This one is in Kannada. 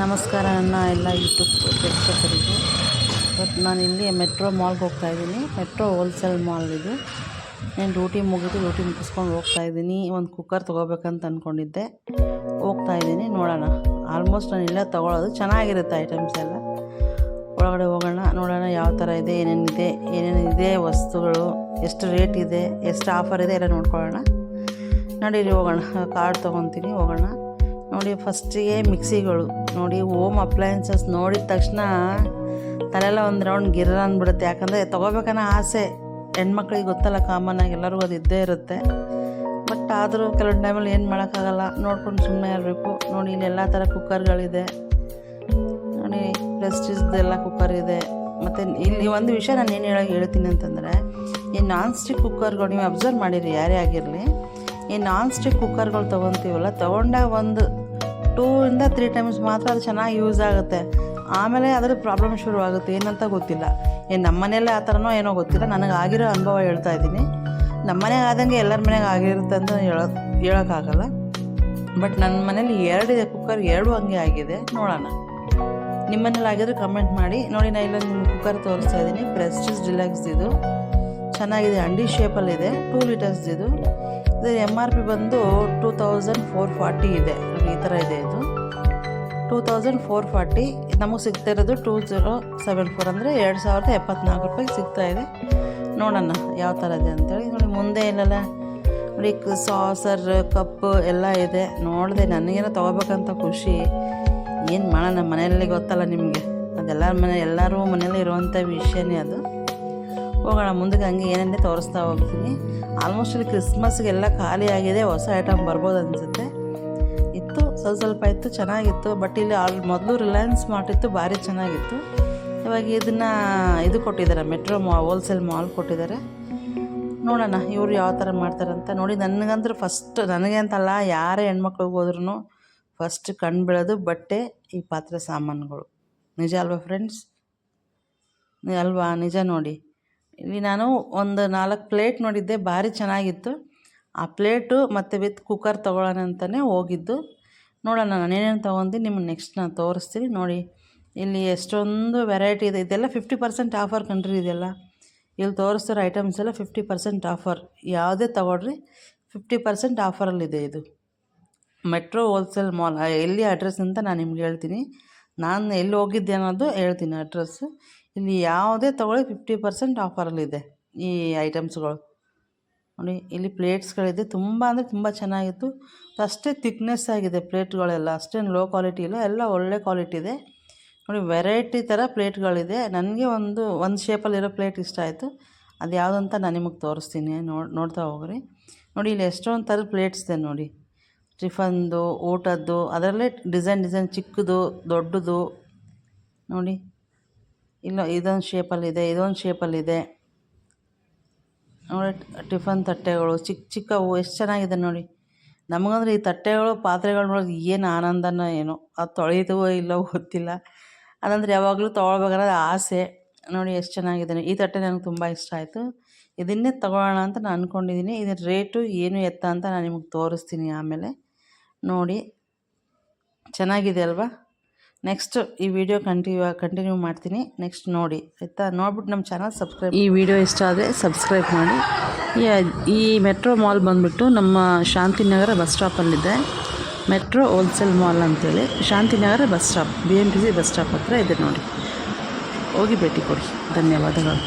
ನಮಸ್ಕಾರ ನನ್ನ ಎಲ್ಲ ಯೂಟ್ಯೂಬ್ ಪ್ರೇಕ್ಷಕರಿಗೆ. ಬಟ್ ನಾನು ಇಲ್ಲಿ ಮೆಟ್ರೋ ಮಾಲ್ಗೆ ಹೋಗ್ತಾ ಇದ್ದೀನಿ. ಮೆಟ್ರೋ ಹೋಲ್ಸೇಲ್ ಮಾಲ್ ಇದು. ನಾನು ಡ್ಯೂಟಿ ಮುಗಿದು ಡ್ಯೂಟಿ ಮುಗಿಸ್ಕೊಂಡು ಹೋಗ್ತಾ ಇದ್ದೀನಿ. ಒಂದು ಕುಕ್ಕರ್ ತೊಗೋಬೇಕಂತ ಅಂದ್ಕೊಂಡಿದ್ದೆ ಹೋಗ್ತಾ ಇದ್ದೀನಿ, ನೋಡೋಣ. ಆಲ್ಮೋಸ್ಟ್ ನಾನು ಇಲ್ಲೇ ತೊಗೊಳೋದು. ಚೆನ್ನಾಗಿರುತ್ತೆ ಐಟಮ್ಸ್ ಎಲ್ಲ. ಒಳಗಡೆ ಹೋಗೋಣ, ನೋಡೋಣ ಯಾವ ಥರ ಇದೆ ಏನೇನಿದೆ ಏನೇನಿದೆ ವಸ್ತುಗಳು, ಎಷ್ಟು ರೇಟ್ ಇದೆ, ಎಷ್ಟು ಆಫರ್ ಇದೆ ಎಲ್ಲ ನೋಡ್ಕೊಳ್ಳೋಣ. ನೋಡಿ ಹೋಗೋಣ. ಕಾರ್ಡ್ ತೊಗೊತೀನಿ, ಹೋಗೋಣ. ನೋಡಿ ಫಸ್ಟಿಗೆ ಮಿಕ್ಸಿಗಳು. ನೋಡಿ ಓಮ್ ಅಪ್ಲಯನ್ಸಸ್ ನೋಡಿದ ತಕ್ಷಣ ತಲೆಲ್ಲ ಒಂದು ರೌಂಡ್ ಗಿರ್ರ ಅಂದ್ಬಿಡುತ್ತೆ ಯಾಕಂದರೆ ತೊಗೋಬೇಕನ್ನೋ ಆಸೆ. ಹೆಣ್ಮಕ್ಳಿಗೆ ಗೊತ್ತಲ್ಲ ಕಾಮನ್ನಾಗಿ ಎಲ್ಲರಿಗೂ ಅದು ಇದ್ದೇ ಇರುತ್ತೆ. ಬಟ್ ಆದರೂ ಕೆಲವೊಂದು ಟೈಮಲ್ಲಿ ಏನು ಮಾಡೋಕ್ಕಾಗಲ್ಲ. ನೋಡ್ಕೊಂಡು ಸುಮ್ಮನೆ ಇರಬೇಕು. ನೋಡಿ ಇಲ್ಲಿ ಎಲ್ಲ ಥರ ಕುಕ್ಕರ್ಗಳಿದೆ ನೋಡಿ ಪ್ರೆಸ್ಟೀಸ್ದೆಲ್ಲ ಕುಕ್ಕರ್ ಇದೆ. ಮತ್ತು ಇಲ್ಲಿ ಒಂದು ವಿಷಯ ನಾನು ಏನು ಹೇಳೋಕೆ ಹೇಳ್ತೀನಿ ಅಂತಂದರೆ, ಈ ನಾನ್ ಸ್ಟಿಕ್ ಕುಕ್ಕರ್ಗಳು ನೀವು ಅಬ್ಸರ್ವ್ ಮಾಡಿರಿ, ಯಾರೇ ಆಗಿರಲಿ, ಈ ನಾನ್ ಸ್ಟಿಕ್ ಕುಕ್ಕರ್ಗಳು ತೊಗೊತೀವಲ್ಲ, ತೊಗೊಂಡಾಗ ಒಂದು ಟೂ ಇಂದ ತ್ರೀ ಟೈಮ್ಸ್ ಮಾತ್ರ ಅದು ಚೆನ್ನಾಗಿ ಯೂಸ್ ಆಗುತ್ತೆ. ಆಮೇಲೆ ಅದರ ಪ್ರಾಬ್ಲಮ್ ಶುರುವಾಗುತ್ತೆ ಏನಂತ ಗೊತ್ತಿಲ್ಲ. ಏನು ನಮ್ಮ ಮನೆಯಲ್ಲೇ ಆ ಥರನೋ ಏನೋ ಗೊತ್ತಿಲ್ಲ. ನನಗೆ ಆಗಿರೋ ಅನುಭವ ಹೇಳ್ತಾ ಇದ್ದೀನಿ. ನಮ್ಮ ಮನೆಗೆ ಆದಂಗೆ ಎಲ್ಲರ ಮನೆಗೆ ಆಗಿರುತ್ತೆ ಅಂತ ಹೇಳೋ, ಹೇಳೋಕ್ಕಾಗಲ್ಲ. ಬಟ್ ನನ್ನ ಮನೇಲಿ ಎರಡಿದೆ ಕುಕ್ಕರ್, ಎರಡು ಹಂಗೆ ಆಗಿದೆ. ನೋಡೋಣ. ನಿಮ್ಮ ಮನೇಲಿ ಆಗಿದ್ರೆ ಕಮೆಂಟ್ ಮಾಡಿ. ನೋಡಿ ನಾನು ಇಲ್ಲೊಂದು ನಿಮ್ಮ ಕುಕ್ಕರ್ ತೋರಿಸ್ತಾ ಇದ್ದೀನಿ. ಪ್ರೆಸ್ಟೀಸ್ ಡಿಲಕ್ಸ್ ಇದು. ಚೆನ್ನಾಗಿದೆ. ಅಂಡಿ ಶೇಪಲ್ಲಿದೆ ಟೂ ಲೀಟರ್ಸ್ ಇದು. ಇದರ ಎಂ ಆರ್ ಪಿ ಬಂದು ಟೂ ತೌಸಂಡ್ ಫೋರ್ ಫಾರ್ಟಿ ಇದೆ. ಈ ಥರ ಇದೆ ಇದು. ಟೂ ತೌಸಂಡ್ ಫೋರ್ ಫಾರ್ಟಿ ನಮಗೆ ಸಿಗ್ತಾ ಇರೋದು ಟೂ ಜೀರೋ ಸೆವೆನ್ ಫೋರ್ ಅಂದರೆ ಎರಡು ಸಾವಿರದ ಎಪ್ಪತ್ನಾಲ್ಕು ರೂಪಾಯಿ ಸಿಗ್ತಾ ಇದೆ. ನೋಡೋಣ ಯಾವ ಥರ ಇದೆ ಅಂತೇಳಿ. ನೋಡಿ, ಮುಂದೆ ಏನಲ್ಲ? ನೋಡಿ ಸಾಸರ್ ಕಪ್ ಎಲ್ಲ ಇದೆ. ನೋಡಿದೆ ನನಗೇನೋ ತೊಗೋಬೇಕಂತ ಖುಷಿ. ಏನು ಮಾಡೋಣ ಮನೆಯಲ್ಲಿ ಗೊತ್ತಲ್ಲ ನಿಮಗೆ. ಅದೆಲ್ಲರ ಮನೆ, ಎಲ್ಲರೂ ಮನೇಲಿ ಇರುವಂಥ ವಿಷಯನೇ ಅದು. ಹೋಗೋಣ, ಮುಂದಕ್ಕೆ ಹಂಗೆ ಏನೇನೇ ತೋರಿಸ್ತಾ ಹೋಗ್ತೀನಿ. ಆಲ್ಮೋಸ್ಟ್ ಅಲ್ಲಿ ಕ್ರಿಸ್ಮಸ್ಗೆಲ್ಲ ಖಾಲಿ ಆಗಿದೆ, ಹೊಸ ಐಟಮ್ ಬರ್ಬೋದು ಅನಿಸುತ್ತೆ. ಸ್ವಲ್ಪ ಸ್ವಲ್ಪ ಇತ್ತು, ಚೆನ್ನಾಗಿತ್ತು. ಬಟ್ ಇಲ್ಲಿ ಆಲ್, ಮೊದಲು ರಿಲಯನ್ಸ್ ಮಾಡಿತ್ತು ಭಾರಿ ಚೆನ್ನಾಗಿತ್ತು. ಇವಾಗ ಇದನ್ನು ಇದು ಕೊಟ್ಟಿದ್ದಾರೆ ಮೆಟ್ರೋ ಮಾ ಹೋಲ್ಸೇಲ್ ಮಾಲ್ ಕೊಟ್ಟಿದ್ದಾರೆ. ನೋಡೋಣ, ಇವರು ಯಾವ ಥರ ಮಾಡ್ತಾರಂತ. ನೋಡಿ, ನನಗಂದ್ರೆ ಫಸ್ಟ್ ನನಗೆ ಅಂತಲ್ಲ, ಯಾರೇ ಹೆಣ್ಮಕ್ಳಿಗೆ ಹೋದ್ರೂ ಫಸ್ಟ್ ಕಣ್ಣು ಬೀಳೋದು ಬಟ್ಟೆ, ಈ ಪಾತ್ರೆ ಸಾಮಾನುಗಳು. ನಿಜ ಅಲ್ವಾ ಫ್ರೆಂಡ್ಸ್ ಅಲ್ವಾ? ನಿಜ ನೋಡಿ. ಇಲ್ಲಿ ನಾನು ಒಂದು ನಾಲ್ಕು ಪ್ಲೇಟ್ ನೋಡಿದ್ದೆ, ಭಾರಿ ಚೆನ್ನಾಗಿತ್ತು. ಆ ಪ್ಲೇಟು ಮತ್ತು ವಿತ್ ಕುಕ್ಕರ್ ತೊಗೊಳ್ಳೋಣ ಅಂತಲೇ ಹೋಗಿದ್ದು. ನೋಡೋಣ, ನಾನು ಏನೇನು ತೊಗೊಂಡು ನಿಮ್ಗೆ ನೆಕ್ಸ್ಟ್ ನಾನು ತೋರಿಸ್ತೀನಿ. ನೋಡಿ, ಇಲ್ಲಿ ಎಷ್ಟೊಂದು ವೆರೈಟಿ ಇದೆ. ಇದೆಲ್ಲ ಫಿಫ್ಟಿ ಪರ್ಸೆಂಟ್ ಆಫರ್ ಕಂಡ್ರಿ ಇದೆಲ್ಲ. ಇಲ್ಲಿ ತೋರಿಸ್ತಿರೋ ಐಟಮ್ಸ್ ಎಲ್ಲ ಫಿಫ್ಟಿ ಪರ್ಸೆಂಟ್ ಆಫರ್ ಯಾವುದೇ ತೊಗೊಳ್ರಿ ಫಿಫ್ಟಿ ಪರ್ಸೆಂಟ್ ಆಫರಲ್ಲಿದೆ ಇದು ಮೆಟ್ರೋ ಹೋಲ್ಸೇಲ್ ಮಾಲ್ ಎಲ್ಲಿ ಅಡ್ರೆಸ್ ಅಂತ ನಾನು ನಿಮ್ಗೆ ಹೇಳ್ತೀನಿ. ನಾನು ಎಲ್ಲಿ ಹೋಗಿದ್ದೆ ಅನ್ನೋದು ಹೇಳ್ತೀನಿ ಅಡ್ರೆಸ್ಸು ಇಲ್ಲಿ ಯಾವುದೇ ತೊಗೊಳ್ಳಿ ಫಿಫ್ಟಿ ಪರ್ಸೆಂಟ್ ಆಫರಲ್ಲಿದೆ ಈ ಐಟಮ್ಸ್ಗಳು ನೋಡಿ, ಇಲ್ಲಿ ಪ್ಲೇಟ್ಸ್ಗಳಿದೆ ತುಂಬ ಅಂದರೆ ತುಂಬ ಚೆನ್ನಾಗಿತ್ತು. ಅಷ್ಟೇ ತಿಕ್ನೆಸ್ ಆಗಿದೆ ಪ್ಲೇಟ್ಗಳೆಲ್ಲ ಅಷ್ಟೇನು ಲೋ ಕ್ವಾಲಿಟಿ ಇಲ್ಲ, ಎಲ್ಲ ಒಳ್ಳೆ ಕ್ವಾಲಿಟಿ ಇದೆ. ನೋಡಿ ವೆರೈಟಿ ಥರ ಪ್ಲೇಟ್ಗಳಿದೆ ನನಗೆ ಒಂದು ಒಂದು ಶೇಪಲ್ಲಿರೋ ಪ್ಲೇಟ್ ಇಷ್ಟ ಆಯಿತು. ಅದು ಯಾವುದಂತ ನಾನು ನಿಮಗೆ ತೋರಿಸ್ತೀನಿ. ನೋಡಿ ನೋಡ್ತಾ ಹೋಗ್ರಿ. ನೋಡಿ, ಇಲ್ಲಿ ಎಷ್ಟೊಂದು ಥರದ ಪ್ಲೇಟ್ಸ್ ಇದೆ ನೋಡಿ. ಟಿಫನ್ದು, ಊಟದ್ದು, ಅದರಲ್ಲೇ ಡಿಸೈನ್ ಡಿಸೈನ್ ಚಿಕ್ಕದು, ದೊಡ್ಡದು. ನೋಡಿ, ಇಲ್ಲ, ಇದೊಂದು ಶೇಪಲ್ಲಿದೆ ಇದೊಂದು ಶೇಪಲ್ಲಿದೆ ನೋಡಿ, ಟಿಫನ್ ತಟ್ಟೆಗಳು ಚಿಕ್ಕ ಚಿಕ್ಕವು ಎಷ್ಟು ಚೆನ್ನಾಗಿದೆ ನೋಡಿ. ನಮಗಂದ್ರೆ ಈ ತಟ್ಟೆಗಳು, ಪಾತ್ರೆಗಳು ನೋಡೋದು ಏನು ಆನಂದನೋ ಏನೋ. ಅದು ತೊಳೆಯುತ್ತವೋ ಇಲ್ಲೋ ಗೊತ್ತಿಲ್ಲ. ಅದಂದ್ರೆ ಯಾವಾಗಲೂ ತೊಗೊಳ್ಬೇಕನ್ನೋದು ಆಸೆ. ನೋಡಿ ಎಷ್ಟು ಚೆನ್ನಾಗಿದೆ ಈ ತಟ್ಟೆ ನನಗೆ ತುಂಬ ಇಷ್ಟ ಆಯಿತು. ಇದನ್ನೇ ತೊಗೊಳ್ಳೋಣ ಅಂತ ನಾನು ಅಂದ್ಕೊಂಡಿದ್ದೀನಿ ಇದರ ರೇಟು ಏನು ಎತ್ತ ಅಂತ ನಾನು ನಿಮಗೆ ತೋರಿಸ್ತೀನಿ ಆಮೇಲೆ. ನೋಡಿ, ಚೆನ್ನಾಗಿದೆ ಅಲ್ವಾ? ನೆಕ್ಸ್ಟ್ ಈ ವಿಡಿಯೋ ಕಂಟಿನ್ಯೂ ಕಂಟಿನ್ಯೂ ಮಾಡ್ತೀನಿ. ನೆಕ್ಸ್ಟ್ ನೋಡಿ, ಆಯಿತಾ? ನೋಡ್ಬಿಟ್ಟು ನಮ್ಮ ಚಾನಲ್ ಸಬ್ಸ್ಕ್ರೈಬ್ ಈ ವಿಡಿಯೋ ಇಷ್ಟ ಆದರೆ ಸಬ್ಸ್ಕ್ರೈಬ್ ಮಾಡಿ. ಈ ಮೆಟ್ರೋ ಮಾಲ್ ಬಂದುಬಿಟ್ಟು ನಮ್ಮ ಶಾಂತಿನಗರ ಬಸ್ ಸ್ಟಾಪಲ್ಲಿದೆ ಮೆಟ್ರೋ ಹೋಲ್ಸೇಲ್ ಮಾಲ್ ಅಂತೇಳಿ. Shantinagar bus stop B M T C bus stop ಹತ್ರ ಇದೆ ನೋಡಿ. ಹೋಗಿ ಭೇಟಿ ಕೊಡಿ. ಧನ್ಯವಾದಗಳು.